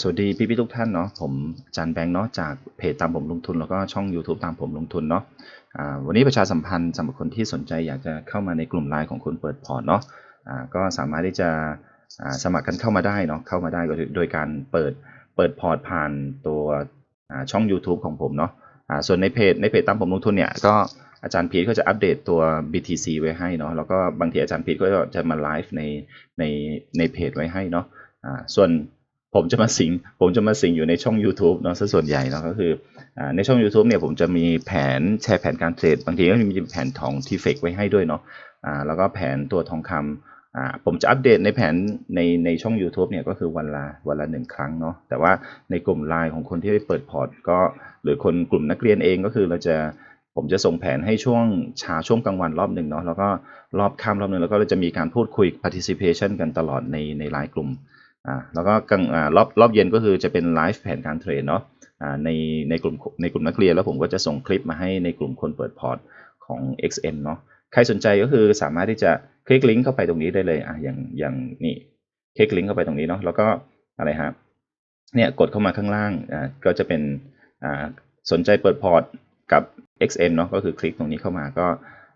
สวัสดีพี่พี่ทุกท่านเนาะผมจันแบงค์เนาะจากเพจตามผมลงทุนแล้วก็ช่อง YouTube ตามผมลงทุนเนาะวันนี้ประชาสัมพันธ์สำหรับคนที่สนใจอยากจะเข้ามาในกลุ่มไลน์ของคุณเปิดพอร์ตเนาะก็สามารถที่จะสมัครกันเข้ามาได้เนาะเข้ามาได้ก็โดยการเปิดเปิดพอร์ตผ่านตัวช่อง YouTube ของผมเนาะส่วนในเพจในเพจตามผมลงทุนเนี่ยก็อาจารย์พีทก็จะอัปเดตตัว BTC ไว้ให้เนาะแล้วก็บางทีอาจารย์พีทก็จะมาไลฟ์ในในในเพจไว้ให้เนาะส่วน ผมจะมาสิงผมจะมาสิงอยู่ในช่อง YouTube เนาะซะส่วนใหญ่เนาะก็คืออในช่อง YouTube เนี่ยผมจะมีแผนแชร์แผนการเทรดบางทีก็มีแผนทองที่เฟกไว้ให้ด้วยเนาะอ่าแล้วก็แผนตัวทองคำอ่าผมจะอัปเดตในแผนในในช่อง YouTube เนี่ยก็คือวันละวันละหนึ่งครั้งเนาะแต่ว่าในกลุ่มไลน์ของคนที่ได้เปิดพอร์ตก็หรือคนกลุ่มนักเรียนเองก็คือเราจะผมจะส่งแผนให้ช่วงเช้าช่วงกลางวันรอบหนึ่งเนาะแล้วก็รอบค่ำรอบหนึ่งแล้วก็เราจะมีการพูดคุย participation กันตลอดในในไลน์กลุ่ม อ่าแล้วก็กลางอ่ารอบรอบเย็นก็คือจะเป็นไลฟ์แผนการเทรดเนาะอ่าในในกลุ่มในกลุ่มนักเรียนแล้วผมก็จะส่งคลิปมาให้ในกลุ่มคนเปิดพอร์ตของ XN เนาะใครสนใจก็คือสามารถที่จะคลิกลิงก์เข้าไปตรงนี้ได้เลยอะอย่างอย่างนี่คลิกลิงก์เข้าไปตรงนี้เนาะแล้วก็อะไรฮะเนี่ยกดเข้ามาข้างล่างอ่าก็จะเป็นอ่าสนใจเปิดพอร์ตกับ XN เนาะก็คือคลิกตรงนี้เข้ามาก็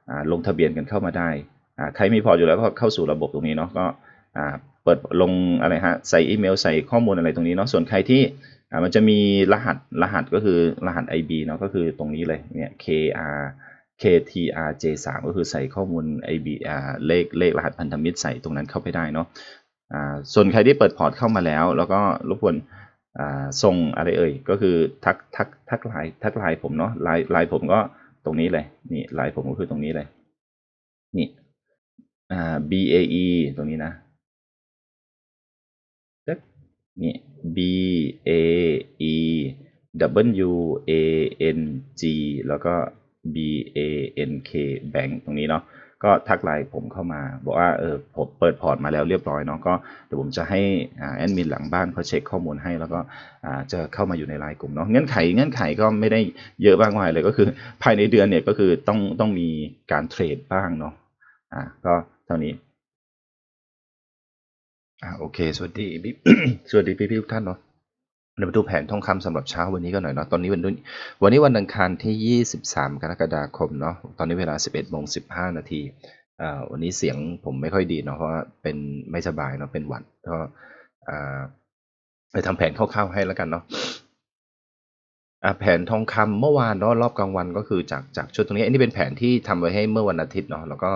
อ่าลงทะเบียนกันเข้ามาได้อ่าใครมีพอร์ตอยู่แล้วก็เข้าสู่ระบบตรงนี้เนาะก็ เปิดลงอะไรฮะใส่อีเมลใส่ข้อมูลอะไรตรงนี้เนาะส่วนใครที่มันจะมีรหัสรหัสก็คือรหัส IB เนาะก็คือตรงนี้เลยเนี่ย KR KTRJ3 ก็คือใส่ข้อมูล IB อ่าเลขเลขรหัสพันธมิตรใส่ตรงนั้นเข้าไปได้เนาะส่วนใครที่เปิดพอร์ตเข้ามาแล้ว แล้วก็รบกวนส่งอะไรเอ่ยก็คือทักทักทักไลน์ทักไลน์ผมเนาะไลน์ไลน์ผมก็ตรงนี้เลยนี่ไลน์ผมก็คือตรงนี้เลยนี่ BAE ตรงนี้นะ นี่ B A E W A N G แล้วก็ B A N K Bank ตรงนี้เนาะก็ทักไลน์ผมเข้ามา บอกว่าเออผมเปิดพอร์ตมาแล้วเรียบร้อยเนาะก็เดี๋ยวผมจะให้อ่าแอดมินหลังบ้านเขาเช็คข้อมูลให้ แล้วก็จะเข้ามาอยู่ในไลน์กลุ่มเนาะเงื่อนไขเงื่อนไขก็ไม่ได้เยอะมากมายเลยก็คือภายในเดือนเนี่ยก็คือต้องต้องมีการเทรดบ้างเนาะอ่าก็เท่านี้ อ่าโอเค สวัสดีพี่สวัสดีพี่พี่ทุกท่านเนาะเดี๋ยวมาดูแผนทองคำสำหรับเช้าวันนี้กันหน่อยเนาะตอนนี้วันนี้วันนี้วันอังคารที่ 23 กรกฎาคมเนาะตอนนี้เวลา 11โมง15 นาทีอ่าวันนี้เสียงผมไม่ค่อยดีเนาะเพราะว่าเป็นไม่สบายเนาะเป็นหวัดก็อ่าไปทำแผนคร่าวๆให้แล้วกันเนาะ แผนทองคำเมื่อวานเนาะรอบกลางวันก็คือจากจากชุดตรงนี้อันนี้เป็นแผนที่ทำไว้ให้เมื่อวันอาทิตย์เนาะแล้วก็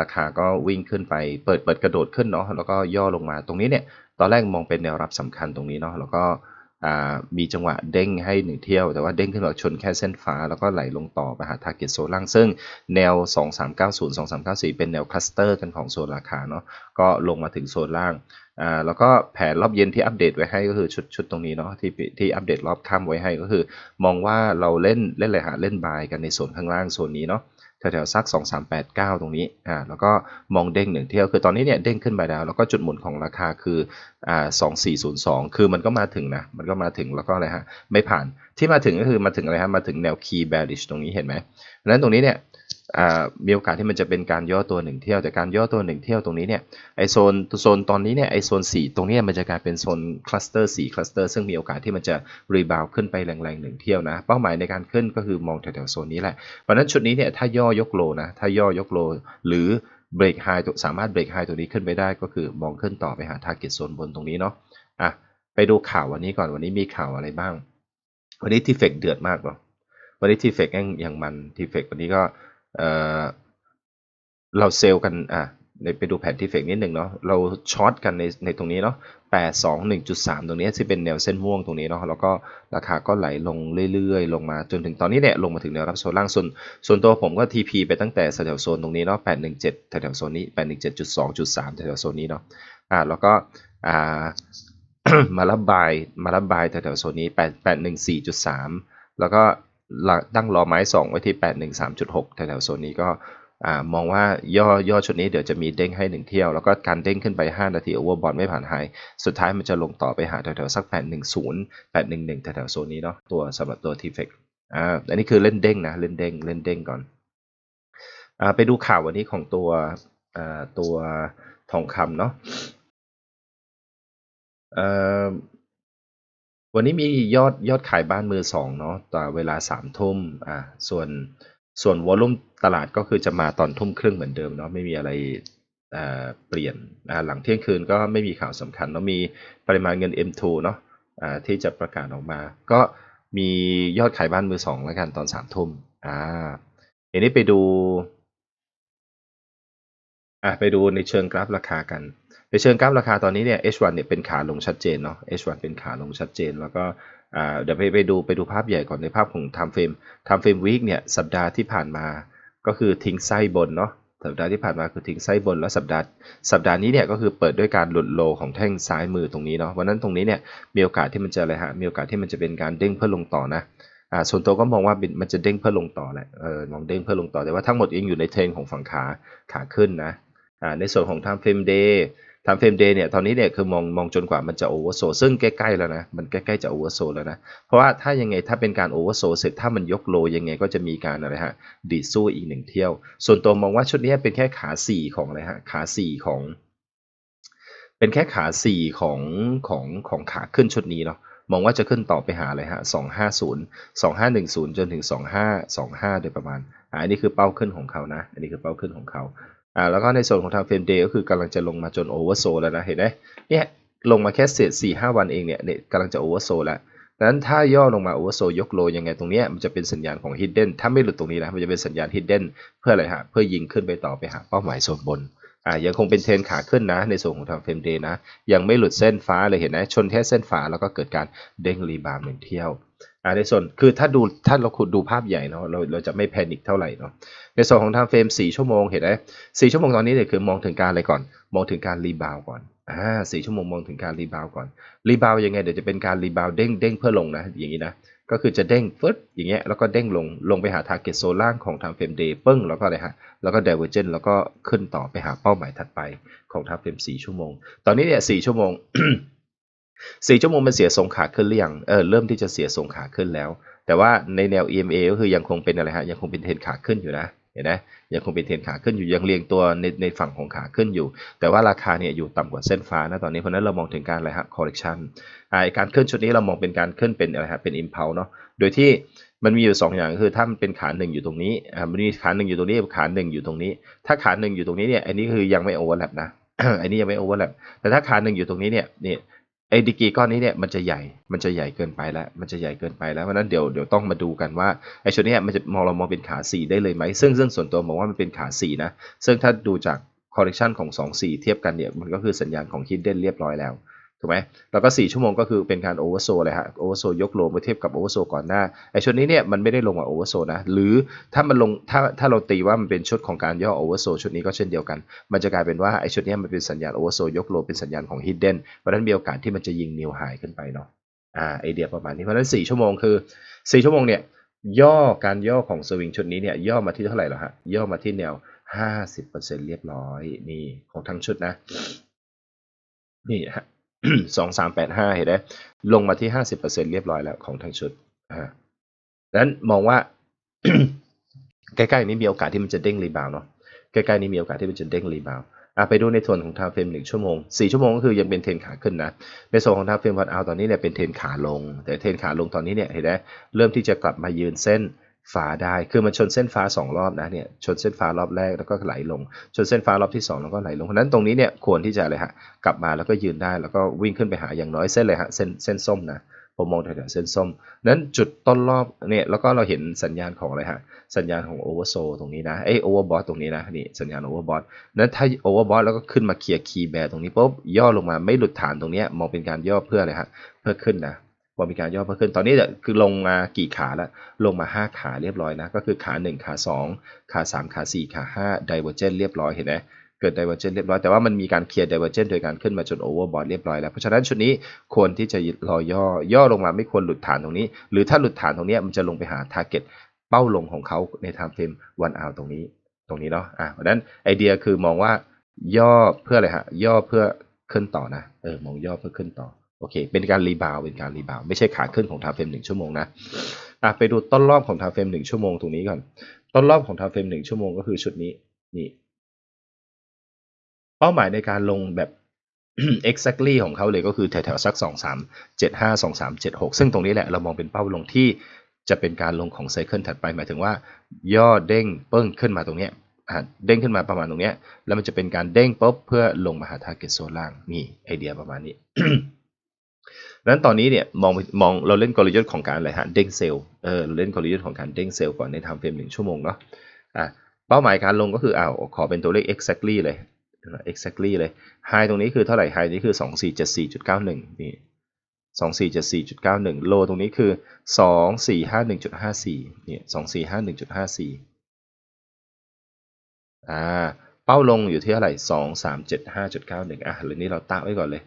ราคาก็วิ่งขึ้นไปเปิดเปิดกระโดดขึ้นเนาะแล้วก็ย่อลงมาตรงนี้เนี่ยตอนแรกมองเป็นแนวรับสำคัญตรงนี้เนาะแล้วก็มีจังหวะเด้งให้หนึ่งเที่ยว แต่ว่าเด้งขึ้นมาชนแค่เส้นฟ้า แล้วก็ไหลลงต่อไปหาทาร์เก็ตโซนล่างซึ่งแนว 2390 2394 เป็นแนวคลัสเตอร์กันของโซนราคาเนาะก็ลงมาถึงโซนล่าง อ่าแล้วก็แผนรอบเย็นที่อัปเดตไว้ให้ก็คือชุดชุดตรงนี้เนาะที่ที่อัปเดตรอบค่ำไว้ให้ก็คือ มองว่าเราเล่นเล่นอะไรฮะเล่นบายกันในโซนข้างล่างโซนนี้เนาะแถวๆซัก 2 3 8 9 ตรงนี้อ่าแล้วก็มองเด้งหนึ่งเที่ยวคือตอนนี้เนี่ยเด้งขึ้นไปแล้ว แล้วก็จุดหมุนของราคาคืออ่า2402 คือมันก็มาถึงนะ มันก็มาถึงแล้วก็อะไรฮะไม่ผ่านที่มาถึงก็คือมาถึงอะไรฮะมาถึงแนว key bearish ตรงนี้เห็นไหมเพราะฉะนั้นตรงนี้เนี่ย มีโอกาสที่มันจะเป็นการย่อตัวหนึ่งเที่ยวแต่การย่อตัวหนึ่งเที่ยวตรงนี้เนี่ยไอโซนโซนตอนนี้เนี่ยไอโซน 4 ตรงนี้มันจะกลายเป็นโซนคลัสเตอร์4คลัสเตอร์ซึ่งมีโอกาสที่มันจะรีบาวขึ้นไปแรงๆหนึ่งเที่ยวนะ เป้าหมายในการขึ้นก็คือมองแถวๆโซนนี้แหละเพราะฉะนั้นชุดนี้เนี่ยถ้าย่อยกโลนะถ้าย่อยกโล หรือเบรกไฮสามารถเบรกไฮตัวนี้ขึ้นไปได้ก็คือมองขึ้นต่อไปหาทาร์เก็ตโซนบนตรงนี้เนาะอะไปดูข่าววันนี้ก่อนวันนี้มีข่าวอะไรบ้าง วันนี้ทีเฟกเดือดมากเนาะวันนี้ทีเฟกยังยังมันทีเฟกวันนี้ก็ เราเซลล์กันอะไปดูแผนที่เฟกนิดหนึ่งเนาะเราช็อตกันในในตรงนี้เนาะแปดสองหนึ่งจุดสามตรงนี้ที่เป็นแนวเส้นม่วงตรงนี้เนาะแล้วก็ราคาก็ไหลลงเรื่อยๆ ลงมาจนถึงตอนนี้เนี่ยลงมาถึงแนวรับโซนล่างส่วนส่วนตัวผมก็ TP ไปตั้งแต่แถวโซนตรงนี้เนาะแปดหนึ่งเจ็ดแถวโซนนี้แปดหนึ่งเจ็ดจุดสองจุดสามแถวโซนนี้เนาะอ่าแล้วก็อ่ามารับบายมารับบายแถวโซนนี้แปดแปดหนึ่งสี่จุดสามแล้วก็ ตั้งรอไม้สองไว้ที่แปดหนึ่งสามจุดหกแถวๆโซนนี้ก็มองว่าย่อย่อชุดนี้เดี๋ยวจะมีเด้งให้หนึ่งเที่ยว แล้วก็การเด้งขึ้นไป 5 นาทีโอเวอร์บอลไม่ผ่านไฮสุดท้ายมันจะลงต่อไปหาแถวๆสัก 810 811 แถวๆโซนนี้เนาะตัวสำหรับตัว t f e c อ่าอันนี้คือเล่นเด้งนะ เล่นเด้งเล่นเด้งก่อนอ่าไปดูข่าววันนี้ของตัวอ่าตัวทองคำเนาะเอ่อ วันนี้มียอดยอดขายบ้านมือสองเนาะต่อเวลาสามทุ่มอ่าส่วนส่วนวอลุ่มตลาดก็คือจะมาตอนทุ่มครึ่งเหมือนเดิมเนาะไม่มีอะไรอ่าเปลี่ยนอ่าหลังเที่ยงคืนก็ไม่มีข่าวสำคัญเนาะมีปริมาณเงิน M2 เนาะอ่าที่จะประกาศออกมา ก็มียอดขายบ้านมือสองแล้วกันตอนสามทุ่มอ่าทีนี้ไปดูอะไปดูในเชิงกราฟราคากัน ในเชิงกราฟราคาตอนนี้เนี่ย H1 เนี่ยเป็นขาลงชัดเจนเนาะ H1 เป็นขาลงชัดเจน แล้วก็เดี๋ยวไปไปดูไปดูภาพใหญ่ก่อนในภาพของ time frame time frame week เนี่ยสัปดาห์ที่ผ่านมาก็คือทิ้งไส้บนเนาะสัปดาห์ที่ผ่านมาคือทิ้งไส้บนแล้วสัปดาห์สัปดาห์นี้เนี่ยก็คือเปิดด้วยการหลุดโลของแท่งซ้ายมือตรงนี้เนาะวันนั้นตรงนี้เนี่ยมีโอกาสที่มันจะอะไรฮะมีโอกาสที่มันจะเป็นการเด้งเพื่อลงต่อนะอ่าส่วนตัวก็มองว่ามันจะเด้งเพื่อลงต่อแหละเออมองเด้งเพื่อลงต่อแต่ว่าทั้งหมดยังอยู่ในเทรนของฝั่งขาขาขึ้นนะอ่าในส่วนของ time frame day time frame day เนี่ยตอนนี้เนี่ยคือมองมองจนกว่ามันจะโอเวอร์โซซึ่งใกล้ๆแล้วนะ มันใกล้ๆจะโอเวอร์โซแล้วนะ เพราะว่าถ้ายังไงถ้าเป็นการโอเวอร์โซเสร็จถ้ามันยกโลยังไงก็จะมีการอะไรฮะดีดสู้อีกหนึ่งเที่ยว ส่วนตัวมองว่าชุดนี้เป็นแค่ขาสี่ของอะไรฮะขาสี่ของ เป็นแค่ขาสี่ของของของขาขึ้นชุดนี้เนาะมองว่าจะขึ้นต่อไปหาอะไรฮะสองห้าศูนย์สองห้าหนึ่งศูนย์จนถึงสองห้าสองห้าโดยประมาณอันนี้คือเป้าขึ้นของเขานะ อันนี้คือเป้าขึ้นของเขา อ่าแล้วก็ในส่วนของทางเฟรมเดย์ก็คือกำลังจะลงมาจนโอเวอร์โซแล้วนะเห็นไหมเนี่ยลงมาแค่เศษสี่ห้าวันเองเนี่ยเนี่ยกำลังจะโอเวอร์โซแล้วดังนั้นถ้าย่อลงมาโอเวอร์โซยกโลยังไงตรงนี้มันจะเป็นสัญญาณของ hidden ถ้าไม่หลุดตรงนี้นะมันจะเป็นสัญญาณ hidden เพื่ออะไรฮะเพื่อยิงขึ้นไปต่อไปหาเป้าหมายโซนบนอ่ายังคงเป็นเทรนขาขึ้นนะในส่วนของทางเฟรมเดย์นะยังไม่หลุดเส้นฟ้าเลยเห็นไหมชนแค่เส้นฟ้าแล้วก็เกิดการเด้งรีบาวหนึ่งเที่ยว ในส่วนคือถ้าดูถ้าเราขุดดูภาพใหญ่เนาะเราเราจะไม่แพนิคเท่าไหร่เนาะในส่วนของทางเฟรม4ชั่วโมงเห็นไหม4ชั่วโมงตอนนี้เนี่ยคือมองถึงการอะไรก่อน มองถึงการรีบาวก่อนอ่าสี่ชั่วโมงมองถึงการรีบาวก่อนรีบาวยังไงเดี๋ยวจะเป็นการรีบาวเด้งเด้งเพื่อลงนะอย่างนี้นะก็คือจะเด้งฟึดอย่างเงี้ยแล้วก็เด้งลงลงไปหา target โซล่างของทางเฟรมเดย์ปึ้งแล้วก็อะไรฮะแล้วก็ divergent แล้วก็ขึ้นต่อไปหาเป้าหมายถัดไปของทางเฟรม4ชั่วโมง ตอนนี้เนี่ย4ชั่วโมง 4ชั่วโมงมันเสียทรงขาขึ้นหรือยังเออเริ่มที่จะเสียทรงขาขึ้นแล้ว แต่ว่าในแนว EMA ก็คือยังคงเป็นอะไรฮะยังคงเป็นเทรนขาขึ้นอยู่นะเห็นไหมยังคงเป็นเทรนขาขึ้นอยู่ยังเรียงตัวในในฝั่งของขาขึ้นอยู่ แต่ว่าราคาเนี่ยอยู่ต่ำกว่าเส้นฟ้านะตอนนี้เพราะนั้นเรามองถึงการอะไรฮะ correction อ่าการขึ้นชุดนี้เรามองเป็นการขึ้นเป็นอะไรฮะเป็น impulse เนาะโดยที่มันมีอยู่ 2 อย่างคือถ้ามันเป็นขาหนึ่งอยู่ตรงนี้อ่ามันมีขาหนึ่งอยู่ตรงนี้ขาหนึ่งอยู่ตรงนี้ ถ้าขาหนึ่งอยู่ตรงนี้เนี่ยอันนี้คือยังไม่ overlap นะอันนี้ยังไม่ overlap แต่ถ้าขาหนึ่งอยู่ตรงนี้เนี่ยนี่ ไอ้ดีกีก้อนนี้เนี่ยมันจะใหญ่ มันจะใหญ่เกินไปแล้ว มันจะใหญ่เกินไปแล้ว เพราะนั้นเดี๋ยวเดี๋ยวต้องมาดูกันว่าไอ้ชุดนี้มันจะมองเรามองเป็นขาสี่ได้เลยไหม ซึ่งซึ่งส่วนตัวมองว่ามันเป็นขาสี่นะ ซึ่งถ้าดูจากคอร์เรคชันของ 2 4 เทียบกันเนี่ย มันก็คือสัญญาณของ hidden เรียบร้อยแล้ว ถูกไหมแล้วก็ 4 ชั่วโมงก็คือเป็นการโอเวอร์โซเลยฮะโอเวอร์โซยกโลมาเทียบกับโอเวอร์โซก่อนหน้าไอชุดนี้เนี่ยมันไม่ได้ลงมาโอเวอร์โซนะหรือถ้ามันลงถ้าถ้าเราตีว่ามันเป็นชุดของการย่อโอเวอร์โซชุดนี้ก็เช่นเดียวกัน มันจะกลายเป็นว่าไอชุดนี้มันเป็นสัญญาณโอเวอร์โซยกโลเป็นสัญญาณของ hidden เพราะนั้นมีโอกาสที่มันจะยิงนิวไฮขึ้นไปเนาะอ่าไอเดียประมาณนี้เพราะฉะนั้น4ชั่วโมงคือ 4 ชั่วโมงเนี่ยย่อการย่อของสวิงชุดนี้เนี่ยย่อมาที่เท่าไหร่แล้วฮะย่อมาที่แนว 50%เรียบร้อยนี่ของทั้งชุดนะนี่ฮะ สองสามแปดห้าเห็นไหมลงมาที่ห้าสิบเปอร์เซ็นเรียบร้อยแล้วของทั้งชุดอ่าดังนั้นมองว่าใกล้ๆนี้มีโอกาสที่มันจะเด้งรีบาวเนาะใกล้ๆนี้มีโอกาสที่มันจะเด้งรีบาวอะไปดูในส่วนของทาเฟรมหนึ่งชั่วโมงสี่ชั่วโมงก็คือยังเป็นเทรนขาขึ้นนะในส่วนของทาเฟรมวันเอาตอนนี้เนี่ยเป็นเทรนขาลง แต่เทรนขาลงตอนนี้เนี่ยเห็นไหมเริ่มที่จะกลับมายืนเส้น ฟ้าได้ คือมันชนเส้นฟ้า 2 รอบนะเนี่ยชนเส้นฟ้ารอบแรกแล้วก็ไหลลง ชนเส้นฟ้ารอบที่ 2 แล้วก็ไหลลงเพราะนั้นตรงนี้เนี่ยควรที่จะอะไรฮะกลับมาแล้วก็ยืนได้แล้วก็วิ่งขึ้นไปหาอย่างน้อยเส้นเลยฮะเส้นเส้นส้มนะผมมองแถวๆเส้นส้ม นั้นจุดต้นรอบเนี่ยแล้วก็เราเห็นสัญญาณของอะไรฮะ สัญญาณของโอเวอร์โซตรงนี้นะเอ้โอเวอร์บอทตรงนี้นะนี่สัญญาณโอเวอร์บอทนั้นถ้าโอเวอร์บอทแล้วก็ขึ้นมาเคลียร์คีย์แบร์ตรงนี้ปุ๊บย่อลงมาไม่หลุดฐานตรงนี้มองเป็นการย่อเพื่ออะไรฮะเพื่อขึ้นนะ พอมีการย่อเพิ่มขึ้น ตอนนี้คือลงมากี่ขาแล้ว ลงมา 5 ขาเรียบร้อยนะ ก็คือขา 1 ขา 2 ขา 3 ขา 4 ขา5 divergent เรียบร้อยเห็นไหมเกิด divergent เรียบร้อย แต่ว่ามันมีการเคลียร์ divergent โดยการขึ้นมาจน overbought เรียบร้อยแล้ว เพราะฉะนั้นชุดนี้ควรที่จะรอย่อย่อลงมาไม่ควรหลุดฐานตรงนี้ หรือถ้าหลุดฐานตรงนี้มันจะลงไปหา target เป้าลงของเขาใน time frame one hour ตรงนี้ ตรงนี้เนาะ อะเพราะฉะนั้นไอเดียคือมองว่าย่อเพื่ออะไรฮะ ย่อเพื่อขึ้นต่อนะ เออ มองย่อเพื่อขึ้นต่อ โอเค เป็นการรีบาวเป็นการรีบาวไม่ใช่ขาขึ้นของทาเฟรมหนึ่งชั่วโมงนะอะไปดูต้นรอบของทาเฟรมหนึ่งชั่วโมงตรงนี้ก่อน ต้นรอบของทาเฟรมหนึ่งชั่วโมงก็คือชุดนี้นี่เป้าหมายในการลงแบบ exactly ของเขาเลยก็คือแถวๆสัก 2 3 7 5 2 3 7 6 ซึ่งตรงนี้แหละเรามองเป็นเป้าลงที่จะเป็นการลงของไซเคิลถัดไปหมายถึงว่า ย่อเด้งเปิ้งขึ้นมาตรงเนี้ยเด้งขึ้นมาประมาณตรงเนี้ยแล้วมันจะเป็นการเด้งปุ๊บเพื่อลงมาหา target โซนล่างนี่ไอเดียประมาณนี้ นั้นตอนนี้เนี่ยมองมองเราเล่นกลยุทธ์ของการอะไรฮะเด้งเซลล์เออเราเล่นกลยุทธ์ของการเด้งเซลล์ก่อนในทม์เฟรมหนึ่งชั่วโมงเนาะอะเป้าหมายการลงก็คืออ้าวขอเป็นตัวเลข exactly เลย exactly เลย high ตรงนี้คือเท่าไหร่ high นี้คือ 2474.91 นี่2474.91 low ตรงนี้คือ 2451.54นี่2451.54 อ่า เป้าลงอยู่ที่เท่าไหร่ 2375.91 อะหรือนี้เราตั้งไว้ก่อนเลย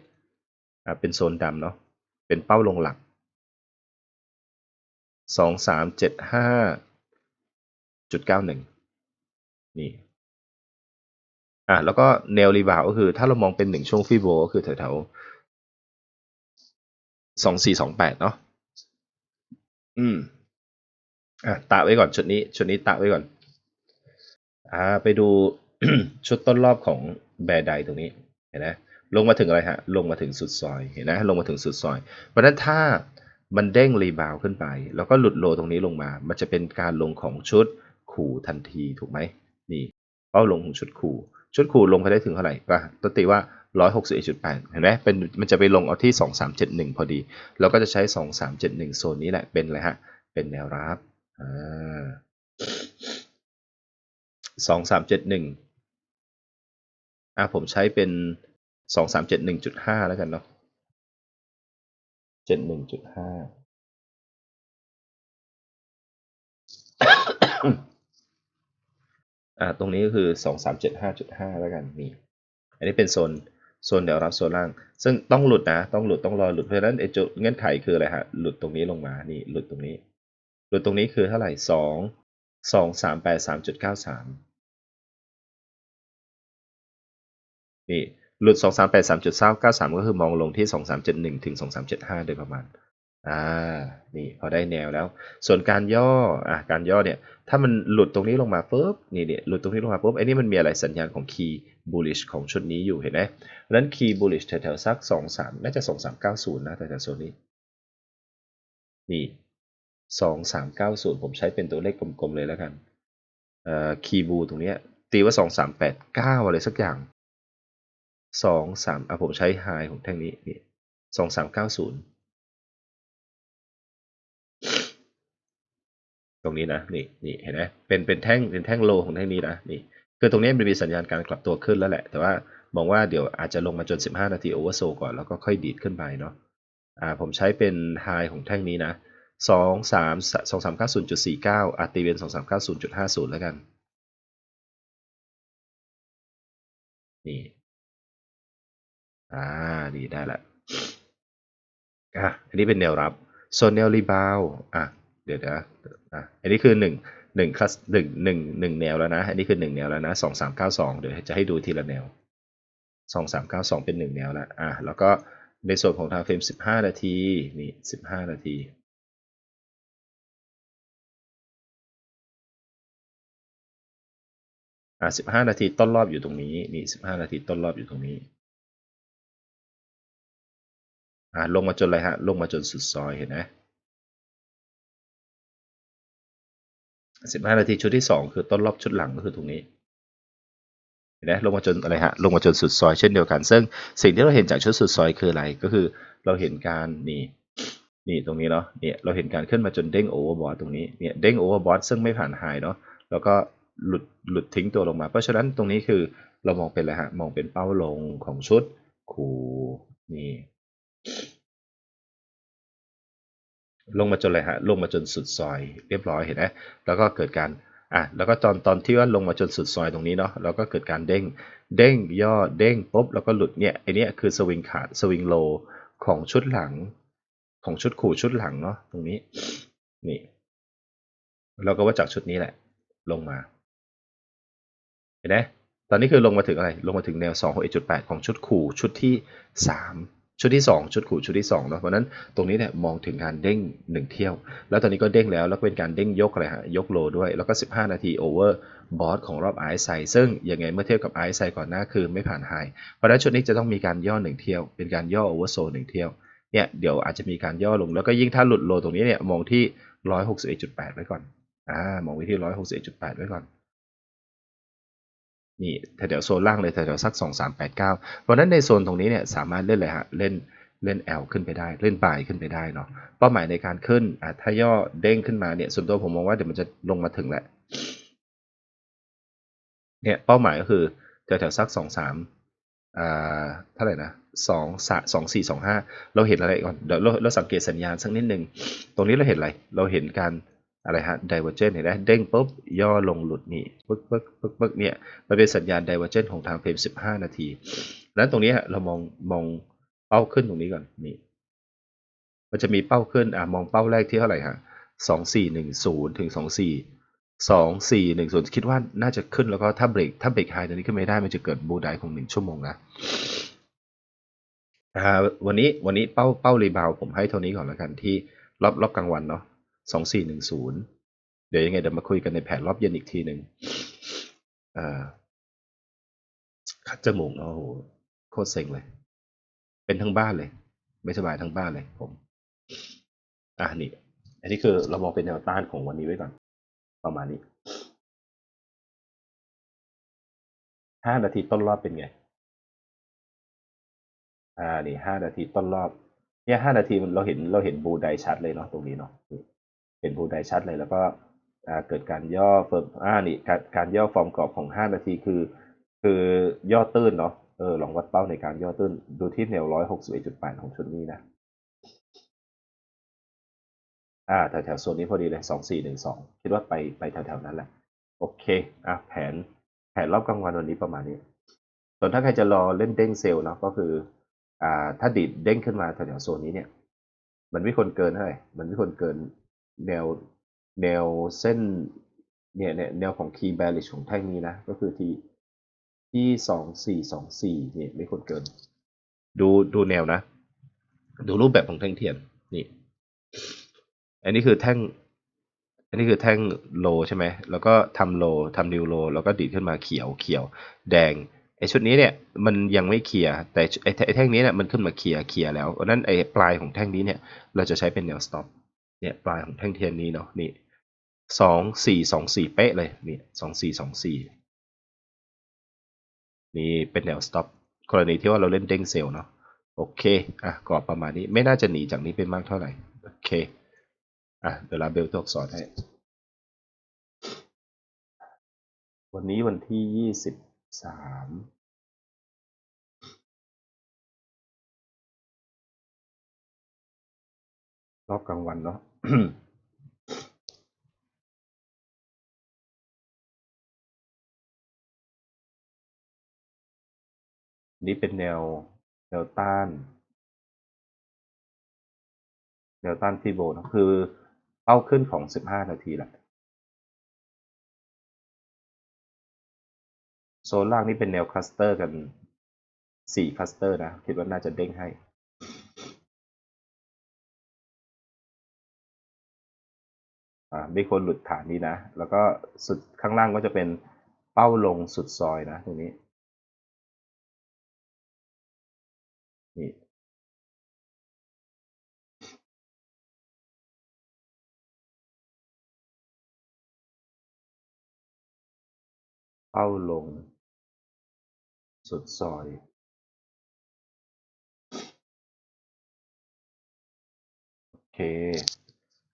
อะเป็นโซนดำเนาะ เป็นเป้าลงหลัก 2375.91 นี่ อะ แล้วก็แนวรีบาวก็คือ ถ้าเรามองเป็นหนึ่งช่วงฟีโบก็คือแถวๆสองสี่สองแปดเนาะ อืม อะ ตะไว้ก่อนชุดนี้ ชุดนี้ตะไว้ก่อน อ่า ไปดูชุดต้นรอบของแบร์ไดตรงนี้ เห็นไหม ลงมาถึงอะไรฮะ ลงมาถึงสุดซอยเห็นไหมลงมาถึงสุดซอย เพราะฉะนั้นถ้ามันเด้งรีบาวขึ้นไป แล้วก็หลุดโลตรงนี้ลงมา มันจะเป็นการลงของชุดขู่ทันทีถูกไหมนี่เป้าลงของชุดขู่ ชุดคูณลงไปได้ถึงเท่าไหร่ก็ปกติว่า 161.8 เห็นไหมเป็นมันจะไปลงเอาที่ 2371 พอดี เราก็จะใช้ 2371 โซนนี้แหละเป็นอะไรฮะ เป็นแนวรับอ่า2371อ่าผมใช้เป็น 2371.5แล้วกันเนาะ71.5อ่าตรงนี้ก็คือ2375.5แล้วกันนี่อันนี้เป็นโซนโซนแนวรับโซนล่าง ซึ่งต้องหลุดนะ ต้องหลุดต้องรอหลุดเพราะฉะนั้นไอ้จุดเงื่อนไขคืออะไรฮะหลุดตรงนี้ลงมานี่หลุดตรงนี้ หลุดตรงนี้คือเท่าไหร่2 2 3 8 3.93นี่หลุด2 3 8 3.93ก็ หลุด 2383.93ก็คือมองลงที่ 2371 ถึง 2375 โดยประมาณ อ่า นี่พอได้แนวแล้ว ส่วนการย่อ อะการย่อเนี่ย ถ้ามันหลุดตรงนี้ลงมาปุ๊บ นี่เนี่ยหลุดตรงนี้ลงมาปุ๊บไอ้นี่มันมีอะไรสัญญาณของ key bullish ของชุดนี้อยู่เห็นไหมเพราะนั้น key bullish แถวๆสัก 2 3 น่าจะ 2 3 9 0 นะแต่แถวโซนนี้ นี่ 2 3 9 0 ผมใช้เป็นตัวเลขกลมๆเลยแล้วกัน เอ่อ key bull ตรงเนี้ยตีว่า 2 3 8 9 อะไรสักอย่าง 2 3อะผมใช้ high ของแท่งนี้นี่2 3 9 0ตรงนี้นะนี่นี่เห็นไหมเป็นเป็นแท่งเป็นแท่งโลของแท่งนี้นะนี่คือตรงนี้มันมีสัญญาณการกลับตัวขึ้นแล้วแหละ แต่ว่ามองว่าเดี๋ยวอาจจะลงมาจน 15 นาทีโอเวอร์โซก่อน แล้วก็ค่อยดีดขึ้นไปเนาะอ่าผมใช้เป็นไฮของแท่งนี้นะ2 3 2 3 9 0 4 9อาตีเป็น2 3 9 0 5 0 แล้วกัน นี่ อ่าดีได้ละอะอันนี้เป็นแนวรับโซนแนวรีบาวอะเดี๋ยวนะอะอันนี้คือหนึ่งหนึ่งคลัสหนึ่งหนึ่งหนึ่งแนวแล้วนะ อันนี้คือหนึ่งแนวแล้วนะสองสามเก้าสองเดี๋ยวจะให้ดูทีละแนวสองสามเก้าสองเป็นหนึ่งแนวแล้วอะแล้วก็ในส่วนของทางเฟรมสิบห้านาทีนี่สิบห้านาทีอะสิบห้านาทีต้นรอบอยู่ตรงนี้นี่สิบห้านาทีต้นรอบอยู่ตรงนี้ อะลงมาจนอะไรฮะ ลงมาจนสุดซอยเห็นไหมสิบห้านาทีชุดที่สองคือต้นรอบชุดหลังก็คือตรงนี้เห็นไหมลงมาจนอะไรฮะ ลงมาจนสุดซอยเช่นเดียวกัน ซึ่งสิ่งที่เราเห็นจากชุดสุดซอยคืออะไร ก็คือเราเห็นการนี่นี่ตรงนี้เนาะ เนี่ยเราเห็นการขึ้นมาจนเด้งโอเวอร์บอทตรงนี้ เนี่ยเด้งโอเวอร์บอทซึ่งไม่ผ่านไฮเนาะ แล้วก็หลุดหลุดทิ้งตัวลงมา เพราะฉะนั้นตรงนี้คือเรามองเป็นอะไรฮะ มองเป็นเป้าลงของชุดคูนี่ ลงมาจนอะไรฮะลงมาจนสุดซอย เรียบร้อยเห็นไหมแล้วก็เกิดการอะแล้วก็ตอนตอนที่ว่าลงมาจนสุดซอยตรงนี้เนาะแล้วก็เกิดการเด้ง เด้งย่อเด้งปุ๊บแล้วก็หลุดเนี่ยไอเนี้ยคือสวิงขาดสวิงโลของชุดหลัง ของชุดขู่ชุดหลังเนาะตรงนี้นี่เราก็ว่าจากชุดนี้แหละ ลงมา เห็นไหมตอนนี้คือลงมาถึงอะไร ลงมาถึงแนว 26.8 ของชุดขู่ชุดที่ 3 ชุดที่ 2 ชุดขู่ชุดที่2เนาะเพราะนั้นตรงนี้เนี่ยมองถึงการเด้ง 1 เที่ยว แล้วตอนนี้ก็เด้งแล้วแล้วเป็นการเด้งยกอะไรฮะยกโลด้วย แล้วก็ 15 นาทีโอเวอร์บอสของรอบไอซ์ไซซึ่งยังไงเมื่อเทียบกับไอซ์ไซก่อนหน้าคือไม่ผ่านไฮเพราะฉะนั้นชุดนี้จะต้องมีการย่อ 1 เที่ยว เป็นการย่อโอเวอร์โซน1เที่ยวเนี่ยเดี๋ยวอาจจะมีการย่อลงแล้วก็ยิ่งถ้าหลุดโลตรงนี้เนี่ยมองที่ 161.8 ไว้ก่อนอ่ามองไว้ที่ 161.8 ไว้ก่อน นี่แถวๆโซนล่างเลยแถวๆสัก 2 3 8 9 เพราะฉะนั้นในโซนตรงนี้เนี่ยสามารถเล่นเลยฮะเล่นเล่น L ขึ้นไปได้ เล่นปลายขึ้นไปได้เนาะเป้าหมายในการขึ้นอะถ้าย่อเด้งขึ้นมาเนี่ยส่วนตัวผมมองว่าเดี๋ยวมันจะลงมาถึงแหละเนี่ยเป้าหมายก็คือแถวๆสัก2 3อ่าเท่าไหร่นะสองสองสี่สองห้าเราเห็นอะไรก่อนเดี๋ยวเราเราสังเกตสัญญาณสักนิดหนึ่งตรงนี้เราเห็นอะไร เราเห็นการ อะไรฮะ divergent เห็นไหมเด้งปุ๊บย่อลงหลุดนี่ปึ๊กปึ๊กปึ๊กปึ๊กเนี่ยมันเป็นสัญญาณ divergent ของทางเฟรม15 นาทีแล้วตรงนี้ฮะเรามองมองเป้าขึ้นตรงนี้ก่อนนี่มันจะมีเป้าขึ้นอะมองเป้าแรกที่เท่าไหร่ฮะ2410ถึง24 2410คิดว่าน่าจะขึ้นแล้วก็ถ้าเบรกถ้าเบรกไฮตรงนี้ขึ้นไม่ได้มันจะเกิดบูไดของ1ชั่วโมงนะวันนี้วันนี้เป้าเป้ารีบาวผมให้เท่านี้ก่อนแล้วกันที่รอบรอบกลางวันเนาะ สองสี่หนึ่งศูนย์เดี๋ยวยังไงเดี๋ยวมาคุยกันในแผนรอบเย็นอีกทีหนึ่งอ่าคัดจมูกโอ้โหโคตรเซ็งเลย เป็นทั้งบ้านเลย ไม่สบายทั้งบ้านเลยผม อะนี่อันนี้คือเรามองเป็นแนวต้านของวันนี้ไว้ก่อน ประมาณนี้ห้านาทีต้นรอบเป็นไง อ่า นี่ห้านาทีต้นรอบ เนี่ยห้านาทีมันเราเห็นเราเห็นบูไดชัดเลยเนาะตรงนี้เนาะ เห็นบูไดชัดเลยแล้วก็เกิดการย่อเฟิร์มอ่านี่การการย่อฟอร์มกรอบของห้านาทีคือ คือย่อตื้นเนาะเออลองวัดเป้าในการย่อตื้น ดูที่แนวร้อยหกสิบเอ็ดจุดแปดของชุดนี้นะอ่าแถวแถวโซนนี้พอดีเลยสองสี่หนึ่งสองคิดว่าไปไปแถวแถวนั้นแหละ โอเคอะแผนแผนรอบกลางวันวันนี้ประมาณนี้ ส่วนถ้าใครจะรอเล่นเด้งเซลล์เนาะก็คืออ่าถ้าดิดเด้งขึ้นมาแถวโซนนี้เนี่ย มันไม่ควรเกินเท่าไหร่มันไม่ควรเกิน แนวแนวเส้นเนี่ยเนี่ยแนวของ key bearish ของแท่งนี้นะ ก็คือที่ที่สองสี่สองสี่เนี่ยไม่ควรเกิน ดูดูแนวนะ ดูรูปแบบของแท่งเทียนนี่ อันนี้คือแท่ง อันนี้คือแท่งโลใช่ไหม แล้วก็ทำโลทำนิวโล แล้วก็ดีดขึ้นมาเขียวเขียว แดงไอชุดนี้เนี่ยมันยังไม่เคลียร์แต่ไอแท่งนี้เนี่ยมันขึ้นมาเคลียร์เคลียร์แล้วเพราะนั้นไอปลายของแท่งนี้เนี่ยเราจะใช้เป็นแนว stop เนี่ยปลายของแท่งเทียนนี้เนาะนี่สองสี่สองสี่เป๊ะเลยนี่สองสี่สองสี่นี่เป็นแนว stop กรณีที่ว่าเราเล่นเด้งเซลล์เนาะโอเคอะกรอบประมาณนี้ไม่น่าจะหนีจากนี้เป็นมากเท่าไหร่โอเคอะเดี๋ยวลาเบลตัวอักษรให้วันนี้วันที่ยี่สิบสามรอบกลางวันเนาะ นี่เป็นแนวแนวต้าน แนวต้านที่โบนะคือเป้าขึ้นของ 15 นาทีแหละโซนล่างนี่เป็นแนวคลัสเตอร์กัน 4 คลัสเตอร์นะ คิดว่าน่าจะเด้งให้ อ่าไม่ควรหลุดฐานนี้นะ แล้วก็สุดข้างล่างก็จะเป็นเป้าลงสุดซอยนะตรงนี้นี่เป้าลง สุดซอยโอเค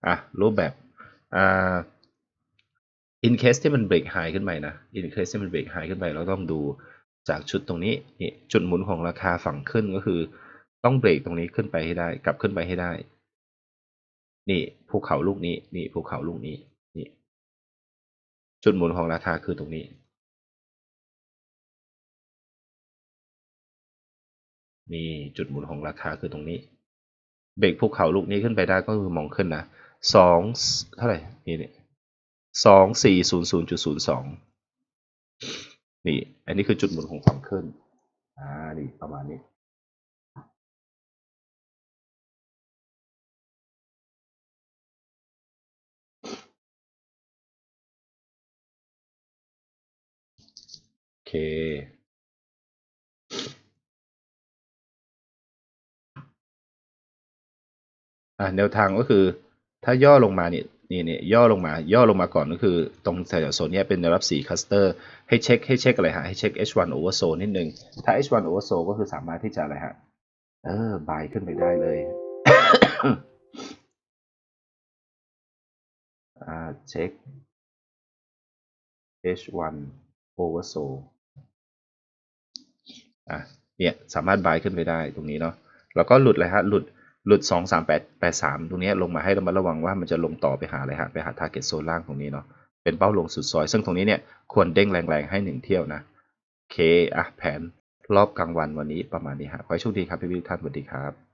อะ รูปแบบ อ่า in case ที่มันเบรกไฮขึ้นไปนะ in case ที่มันเบรกไฮขึ้นไปเราต้องดูจากชุดตรงนี้นี่จุดหมุนของราคาฝั่งขึ้นก็คือ ต้องเบรกตรงนี้ขึ้นไปให้ได้ กลับขึ้นไปให้ได้ นี่ภูเขาลูกนี้ นี่ภูเขาลูกนี้ นี่ จุดหมุนของราคาคือตรงนี้ นี่จุดหมุนของราคาคือตรงนี้ เบรกภูเขาลูกนี้ขึ้นไปได้ก็คือมองขึ้นนะ สองเท่าไหร่นี่นี่สองสี่ศูนย์ศูนย์จุดศูนย์สองนี่อันนี้คือจุดหมุนของฝั่งขึ้นอ่านี่ประมาณนี้โอเคอ่าแนวทางก็คือ ถ้าย่อลงมาเนี่ยนี่เนี่ยย่อลงมา ย่อลงมาก่อนก็คือ ตรงแถวโซนนี้เป็นแนวรับ4 cluster ให้เช็คให้เช็คอะไรฮะให้เช็ค H1 oversold นิดนึง ถ้า H1 oversold ก็คือสามารถที่จะอะไรฮะเออบายขึ้นไปได้เลยอ่าเช็ค H1 oversold อะเนี่ยสามารถบายขึ้นไปได้ตรงนี้เนาะแล้วก็หลุดเลยฮะหลุด หลุด 2 3 8 8 3 ตรงนี้ลงมาให้ระมัดระวังว่ามันจะลงต่อไปหาอะไรฮะไปหา target โซนล่างตรงนี้เนาะเป็นเป้าลงสุดซอย ซึ่งตรงนี้เนี่ยควรเด้งแรงๆให้หนึ่งเที่ยวนะโอเคอะแผนรอบกลางวันวันนี้ประมาณนี้ฮะขอให้โชคดีครับพี่วิวท่านสวัสดีครับ